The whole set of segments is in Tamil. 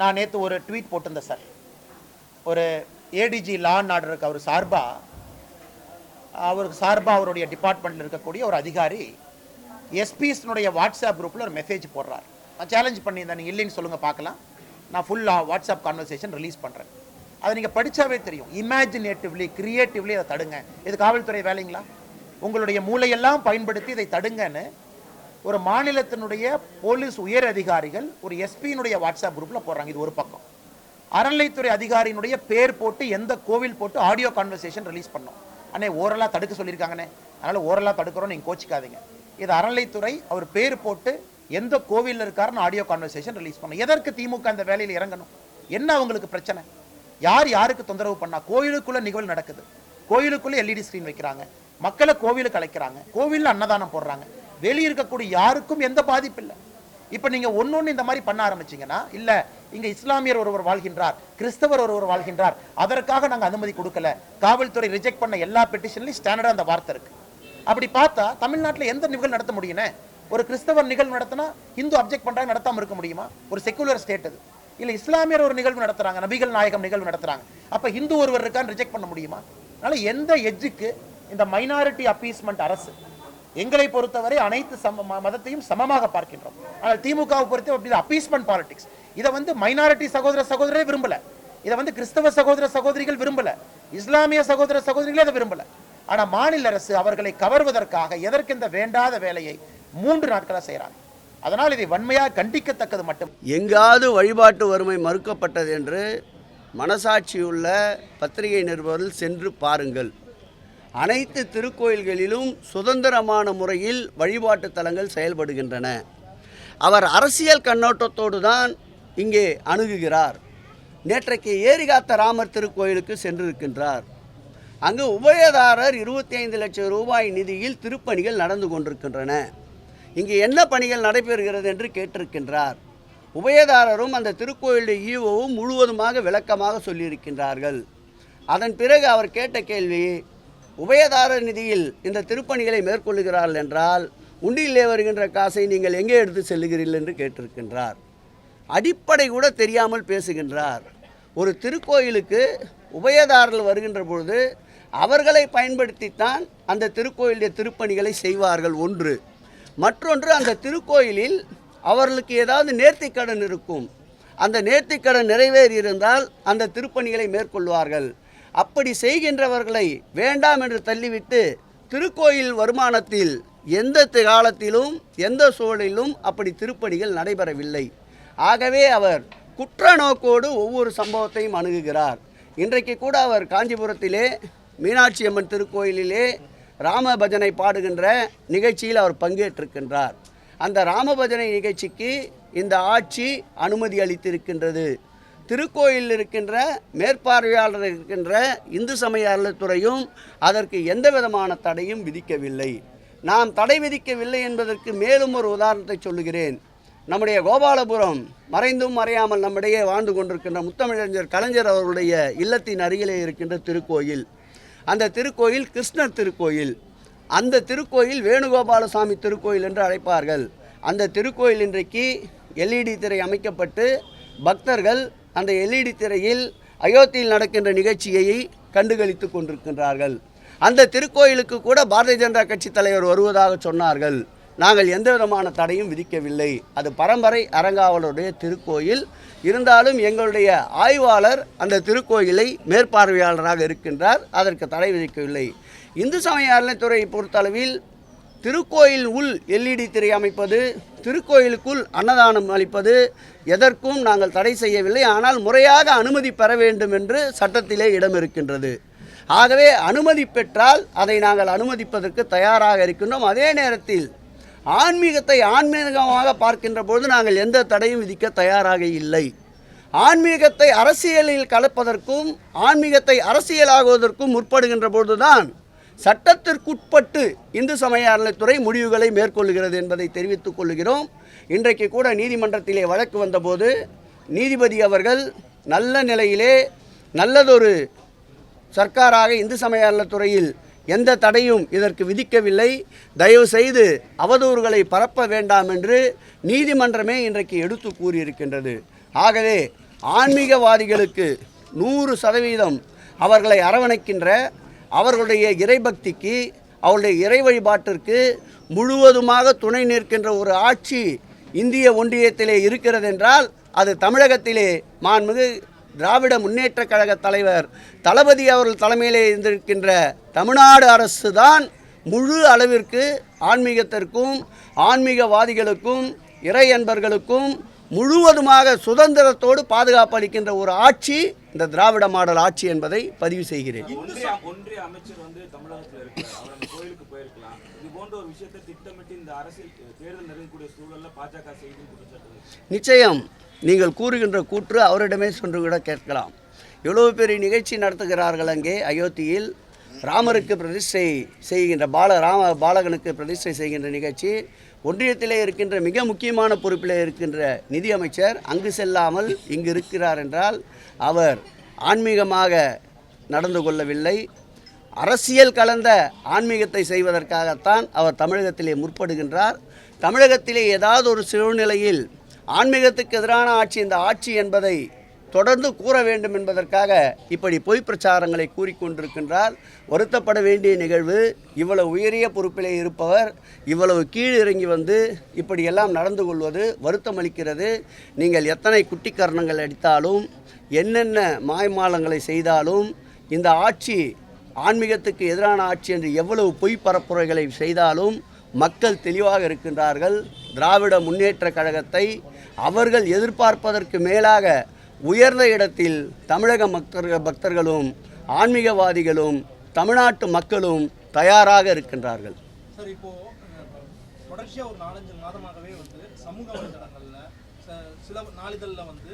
நான் நேற்று ஒரு ட்வீட் போட்டிருந்தேன் சார் ஒரு ஏடிஜி லா அண்ட் ஆர்டருக்கு அவர் சார்பாக அவருக்கு சார்பாக அவருடைய டிபார்ட்மெண்ட்டில் இருக்கக்கூடிய ஒரு அதிகாரி எஸ்பிஎஸ்னுடைய வாட்ஸ்அப் குரூப்பில் ஒரு மெசேஜ் போடுறார். நான் சேலஞ்ச் பண்ணியிருந்தேன் நீங்கள் இல்லைன்னு சொல்லுங்கள் பார்க்கலாம். நான் ஃபுல்லாக வாட்ஸ்அப் கான்வர்சேஷன் ரிலீஸ் பண்ணுறேன் அதை நீங்கள் படித்தாவே தெரியும். இமேஜினேட்டிவ்லி கிரியேட்டிவ்லி அதை தடுங்க. இது காவல்துறை வேலைங்களா? உங்களுடைய மூளையெல்லாம் பயன்படுத்தி இதை தடுங்கன்னு ஒரு மாநிலத்தினுடைய போலீஸ் உயர் அதிகாரிகள் ஒரு எஸ்பியினுடைய வாட்ஸ்அப் குரூப்பில் போடுறாங்க. இது ஒரு பக்கம். அறநிலைத்துறை அதிகாரியினுடைய பேர் போட்டு எந்த கோவில் போட்டு ஆடியோ கான்வர்சேஷன் ரிலீஸ் பண்ணோம். அண்ணே ஓரலாக தடுக்க சொல்லியிருக்காங்கண்ணே. அதனால் ஓரலாக தடுக்கிறோம் நீங்கள் கோச்சிக்காதீங்க. இது அறநிலைத்துறை அவர் பேர் போட்டு எந்த கோவிலில் இருக்காருன்னு ஆடியோ கான்வர்சேஷன் ரிலீஸ் பண்ணோம். எதற்கு திமுக அந்த வேலையில் இறங்கணும்? என்ன அவங்களுக்கு பிரச்சனை? யார் யாருக்கு தொந்தரவு பண்ணா? கோவிலுக்குள்ளே நிகழ்வு நடக்குது. கோவிலுக்குள்ளே எல்இடி ஸ்க்ரீன் வைக்கிறாங்க. மக்களை கோவிலுக்கு அழைக்கிறாங்க. கோவிலில் அன்னதானம் போடுறாங்க. வெளியே இருக்கக்கூடிய யாருக்கும் எந்த பாதிப்பு இல்லை. இப்போ நீங்கள் ஒன்று இந்த மாதிரி பண்ண ஆரம்பிச்சீங்கன்னா இல்லை இங்கே இஸ்லாமியர் ஒருவர் வாழ்கின்றார் கிறிஸ்தவர் ஒருவர் வாழ்கின்றார் அதற்காக நாங்கள் அனுமதி கொடுக்கல. காவல்துறை ரிஜெக்ட் பண்ண எல்லா பெட்டிஷன்லையும் ஸ்டாண்டர்டாக அந்த வார்த்தை இருக்கு. அப்படி பார்த்தா தமிழ்நாட்டில் எந்த நிகழ்வு நடத்த முடியுனே ஒரு கிறிஸ்தவர் நிகழ்வு நடத்தினா இந்து அப்ஜெக்ட் பண்ணுறாங்க நடத்தாமல் இருக்க முடியுமா? ஒரு செக்குலர் ஸ்டேட் அது. இல்லை இஸ்லாமியர் ஒரு நிகழ்வு நடத்துறாங்க நபிகள் நாயகம் நிகழ்வு நடத்துகிறாங்க அப்போ இந்து ஒருவர் இருக்கான்னு ரிஜெக்ட் பண்ண முடியுமா? அதனால எந்த எஜ்ஜுக்கு இந்த மைனாரிட்டி அப்பீஸ்மெண்ட் அரசு எங்களை பொறுத்தவரை அனைத்து சம ம- மதத்தையும் சமமாக பார்க்கின்றோம். ஆனால் திமுகவை பொறுத்த அப்படி அப்பீஸ்மெண்ட் பாலிடிக்ஸ் இதை வந்து மைனாரிட்டி சகோதர சகோதரரே விரும்பல. இதை வந்து கிறிஸ்தவ சகோதர சகோதரிகள் விரும்பல. இஸ்லாமிய சகோதர சகோதரிகளே அதை விரும்பல. ஆனால் மாநில அரசு அவர்களை கவர்வதற்காக எதற்கு இந்த வேண்டாத வேலையை மூன்று நாட்களாக செய்கிறாங்க அதனால் இதை வன்மையாக கண்டிக்கத்தக்கது மட்டும். எங்காவது வழிபாட்டு வறுமை மறுக்கப்பட்டது என்று மனசாட்சியுள்ள பத்திரிகை நிருபர்கள் சென்று பாருங்கள். அனைத்து திருக்கோயில்களிலும் சுதந்திரமான முறையில் வழிபாட்டு தலங்கள் செயல்படுகின்றன. அவர் அரசியல் கண்ணோட்டத்தோடு தான் இங்கே அணுகுகிறார். நேற்றைக்கு ஏரிகாத்த ராமர் திருக்கோயிலுக்கு சென்றிருக்கின்றார். அங்கு உபயதாரர் இருபத்தி ஐந்து லட்சம் ரூபாய் நிதியில் திருப்பணிகள் நடந்து கொண்டிருக்கின்றன. இங்கு என்ன பணிகள் நடைபெறுகிறது என்று கேட்டிருக்கின்றார். உபயதாரரும் அந்த திருக்கோயிலுடைய ஈவோவும் முழுவதுமாக விளக்கமாக சொல்லியிருக்கின்றார்கள். அதன் பிறகு அவர் கேட்ட கேள்வி உபயதார நிதியில் இந்த திருப்பணிகளை மேற்கொள்ளுகிறார்கள் என்றால் உண்டியிலே வருகின்ற காசை நீங்கள் எங்கே எடுத்து செல்லுகிறீர்கள் என்று கேட்டிருக்கின்றார். அடிப்படை கூட தெரியாமல் பேசுகின்றார். ஒரு திருக்கோயிலுக்கு உபயதாரர்கள் வருகின்ற பொழுது அவர்களை பயன்படுத்தித்தான் அந்த திருக்கோயிலுடைய திருப்பணிகளை செய்வார்கள் ஒன்று. மற்றொன்று அந்த திருக்கோயிலில் அவர்களுக்கு ஏதாவது நேர்த்திக்கடன் இருக்கும். அந்த நேர்த்திக்கடன் நிறைவேறியிருந்தால் அந்த திருப்பணிகளை மேற்கொள்வார்கள். அப்படி செய்கின்றவர்களை வேண்டாம் என்று தள்ளிவிட்டு திருக்கோயில் வருமானத்தில் எந்த காலத்திலும் எந்த சூழலிலும் அப்படி திருப்பணிகள் நடைபெறவில்லை. ஆகவே அவர் குற்ற நோக்கோடு ஒவ்வொரு சம்பவத்தையும் அணுகுகிறார். இன்றைக்கு கூட அவர் காஞ்சிபுரத்திலே மீனாட்சி அம்மன் திருக்கோயிலிலே ராம பஜனை பாடுகின்ற நிகழ்ச்சியில் அவர் பங்கேற்றிருக்கின்றார். அந்த ராமபஜனை நிகழ்ச்சிக்கு இந்த ஆட்சி அனுமதி அளித்திருக்கின்றது. திருக்கோயிலில் இருக்கின்ற மேற்பார்வையாளர் இருக்கின்ற இந்து சமய அறநிலைத்துறையும் அதற்கு எந்த விதமான தடையும் விதிக்கவில்லை. நாம் தடை விதிக்கவில்லை என்பதற்கு மேலும் ஒரு உதாரணத்தை சொல்லுகிறேன். நம்முடைய கோபாலபுரம் மறைந்தும் மறையாமல் நம்மிடையே வாழ்ந்து கொண்டிருக்கின்ற முத்தமிழறிஞர் கலைஞர் அவர்களுடைய இல்லத்தின் அருகிலே இருக்கின்ற திருக்கோயில். அந்த திருக்கோயில் கிருஷ்ணர் திருக்கோயில். அந்த திருக்கோயில் வேணுகோபாலசாமி திருக்கோயில் என்று அழைப்பார்கள். அந்த திருக்கோயில் இன்றைக்கு எல்இடி திரை அமைக்கப்பட்டு பக்தர்கள் அந்த எல்இடி திரையில் அயோத்தியில் நடக்கின்ற நிகழ்ச்சியை கண்டுகளித்து கொண்டிருக்கின்றார்கள். அந்த திருக்கோயிலுக்கு கூட பாரதிய ஜனதா கட்சி தலைவர் வருவதாக சொன்னார்கள். நாங்கள் எந்த விதமான தடையும் விதிக்கவில்லை. அது பரம்பரை அரங்காவலருடைய திருக்கோயில். இருந்தாலும் எங்களுடைய ஆய்வாளர் அந்த திருக்கோயிலை மேற்பார்வையாளராக இருக்கின்றார். அதற்கு தடை விதிக்கவில்லை. இந்து சமய அறநிலைத்துறையை பொறுத்தளவில் திருக்கோயில் உள் எல்இடி திரை அமைப்பது திருக்கோயிலுக்குள் அன்னதானம் அளிப்பது எதற்கும் நாங்கள் தடை செய்யவில்லை. ஆனால் முறையாக அனுமதி பெற வேண்டும் என்று சட்டத்திலே இடம் இருக்கின்றது. ஆகவே அனுமதி பெற்றால் அதை நாங்கள் அனுமதிப்பதற்கு தயாராக இருக்கின்றோம். அதே நேரத்தில் ஆன்மீகத்தை ஆன்மீகமாக பார்க்கின்ற பொழுது நாங்கள் எந்த தடையும் விதிக்க தயாராக இல்லை. ஆன்மீகத்தை அரசியலில் கலப்பதற்கும் ஆன்மீகத்தை அரசியலாகுவதற்கும் முற்படுகின்ற பொழுதுதான் சட்டத்திற்குட்பட்டு இந்து சமய அறநிலைத்துறை முடிவுகளை மேற்கொள்கிறது என்பதை தெரிவித்துக் கொள்கிறோம். இன்றைக்கு கூட நீதிமன்றத்திலே வழக்கு வந்தபோது நீதிபதி அவர்கள் நல்ல நிலையிலே நல்லதொரு சர்க்காராக இந்து சமய அறநிலைத்துறையில் எந்த தடையும் இதற்கு விதிக்கவில்லை. தயவு செய்து அவதூறுகளை பரப்ப வேண்டாம் என்று நீதிமன்றமே இன்றைக்கு எடுத்து கூறியிருக்கின்றது. ஆகவே ஆன்மீகவாதிகளுக்கு நூறு சதவீதம் அவர்களை அரவணைக்கின்ற அவர்களுடைய இறைபக்திக்கு அவருடைய இறை வழிபாட்டிற்கு முழுவதுமாக துணை நிற்கின்ற ஒரு ஆட்சி இந்திய ஒன்றியத்திலே இருக்கிறது என்றால் அது தமிழகத்திலே மாண்புமிகு திராவிட முன்னேற்ற கழக தலைவர் தளபதி அவர்கள் தலைமையிலே இருந்திருக்கின்ற தமிழ்நாடு அரசு தான் முழு அளவிற்கு ஆன்மீகத்திற்கும் ஆன்மீகவாதிகளுக்கும் இறை அன்பர்களுக்கும் முழுவதுமாக சுதந்திரத்தோடு பாதுகாப்பு அளிக்கின்ற ஒரு ஆட்சி இந்த திராவிட மாடல் ஆட்சி என்பதை பதிவு செய்கிறேன். நிச்சயம் நீங்கள் கூறுகின்ற கூற்று அவரிடமே சென்று கூட கேட்கலாம். எவ்வளவு பெரிய நிகழ்ச்சி நடத்துகிறார்கள் அங்கே அயோத்தியில். ராமருக்கு பிரதிஷ்டை செய்கின்ற பால ராம பாலகனுக்கு பிரதிஷ்டை செய்கின்ற நிகழ்ச்சி ஒன்றியத்திலே இருக்கின்ற மிக முக்கியமான பொறுப்பில் இருக்கின்ற நிதியமைச்சர் அங்கு செல்லாமல் இங்கு இருக்கிறார் என்றால் அவர் ஆன்மீகமாக நடந்து கொள்ளவில்லை. அரசியல் கலந்த ஆன்மீகத்தை செய்வதற்காகத்தான் அவர் தமிழகத்திலே முற்படுகின்றார். தமிழகத்திலே ஏதாவது ஒரு சூழ்நிலையில் ஆன்மீகத்துக்கு எதிரான ஆட்சி இந்த ஆட்சி என்பதை தொடர்ந்து கூற வேண்டும் என்பதற்காக இப்படி பொய் பிரச்சாரங்களை கூறிக்கொண்டிருக்கின்றார். வருத்தப்பட வேண்டிய நிகழ்வு இவ்வளவு உயரிய பொறுப்பிலே இருப்பவர் இவ்வளவு கீழிறங்கி வந்து இப்படியெல்லாம் நடந்து கொள்வது வருத்தம் அளிக்கிறது. நீங்கள் எத்தனை குட்டிக்கரணங்கள் அடித்தாலும் என்னென்ன மாய்மாலங்களை செய்தாலும் இந்த ஆட்சி ஆன்மீகத்துக்கு எதிரான ஆட்சி என்று எவ்வளவு பொய் பரப்புரைகளை செய்தாலும் மக்கள் தெளிவாக இருக்கின்றார்கள். திராவிட முன்னேற்ற கழகத்தை அவர்கள் எதிர்பார்ப்பதற்கு மேலாக உயர்ந்த இடத்தில் தமிழக பக்தர்கள் பக்தர்களும் ஆன்மீகவாதிகளும் தமிழ்நாட்டு மக்களும் தயாராக இருக்கின்றார்கள். சார் இப்போ அஹ், தொடர்ச்சியா ஒரு நாலஞ்சு மாதமாகவே வந்து சமூக வலைதளங்கள்ல சில நாளிதழ்ல வந்து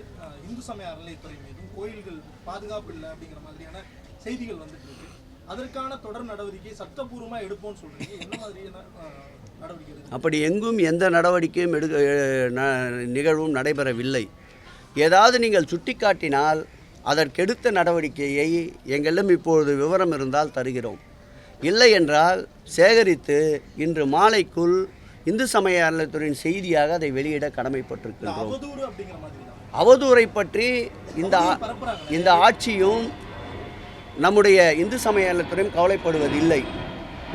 இந்து சமய அறநிலைத்துறை மீதும் கோயில்கள் பாதுகாப்பு இல்லை அப்படிங்கிற மாதிரியான செய்திகள் வந்துட்டு இருக்கு. அதற்கான தொடர் நடவடிக்கை சட்டப்பூர்வமா எடுப்போம்னு சொல்றீங்க. என்ன மாதிரியான நடவடிக்கை அப்படி எங்கும் எந்த நடவடிக்கையும் ந- நிகழ்வும் நடைபெறவில்லை. ஏதாவது நீங்கள் சுட்டிக்காட்டினால் அதற்கெடுத்த நடவடிக்கையை எங்களிடம் இப்பொழுது விவரம் இருந்தால் தருகிறோம். இல்லை என்றால் சேகரித்து இன்று மாலைக்குள் இந்து சமய அறநிலையத்துறையின் செய்தியாக அதை வெளியிட கடமைப்பட்டிருக்கின்றோம். அவதூறு பற்றி இந்த இந்த ஆட்சியும் நம்முடைய இந்து சமய அறநிலையத்துறையும் கவலைப்படுவதில்லை.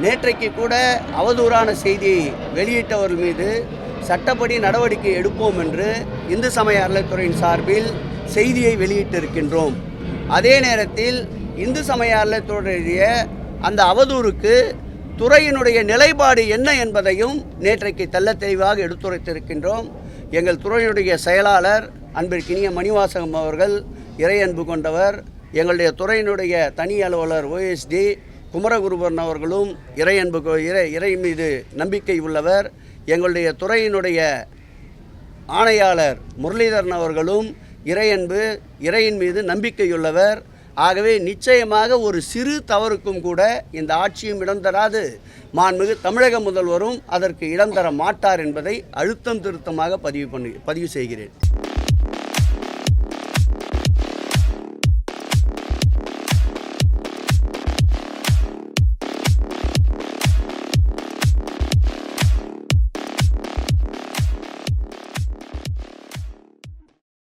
நேற்றைக்கு கூட அவதூறான செய்தியை வெளியிட்டவர்கள் மீது சட்டப்படி நடவடிக்கை எடுப்போம் என்று இந்து சமய அறநிலைத்துறையின் சார்பில் செய்தியை வெளியிட்டிருக்கின்றோம். அதே நேரத்தில் இந்து சமய அறநிலைத்துறையுடைய அந்த அவதூறுக்கு துறையினுடைய நிலைப்பாடு என்ன என்பதையும் நேற்றைக்கு தெல்ல தெளிவாக எடுத்துரைத்திருக்கின்றோம். எங்கள் துறையினுடைய செயலாளர் அன்பிற்கினிய மணிவாசகம் அவர்கள் இறை அன்பு கொண்டவர் எங்களுடைய துறையினுடைய தனி அலுவலர் ஓஎஸ்டி குமரகுருபரன் அவர்களும் இறை அன்பு இறை இறை மீது நம்பிக்கை உள்ளவர் எங்களுடைய துறையினுடைய ஆணையாளர் முரளிதரன் அவர்களும் இறையன்பு இறையின் மீது நம்பிக்கையுள்ளவர். ஆகவே நிச்சயமாக ஒரு சிறு தவறுக்கும் கூட இந்த ஆட்சியும் இடம் தராது. மாண்புமிகு தமிழக முதல்வரும் அதற்கு இடம் தர மாட்டார் என்பதை அழுத்தம் திருத்தமாக பதிவு பண்ணி பதிவு செய்கிறேன்.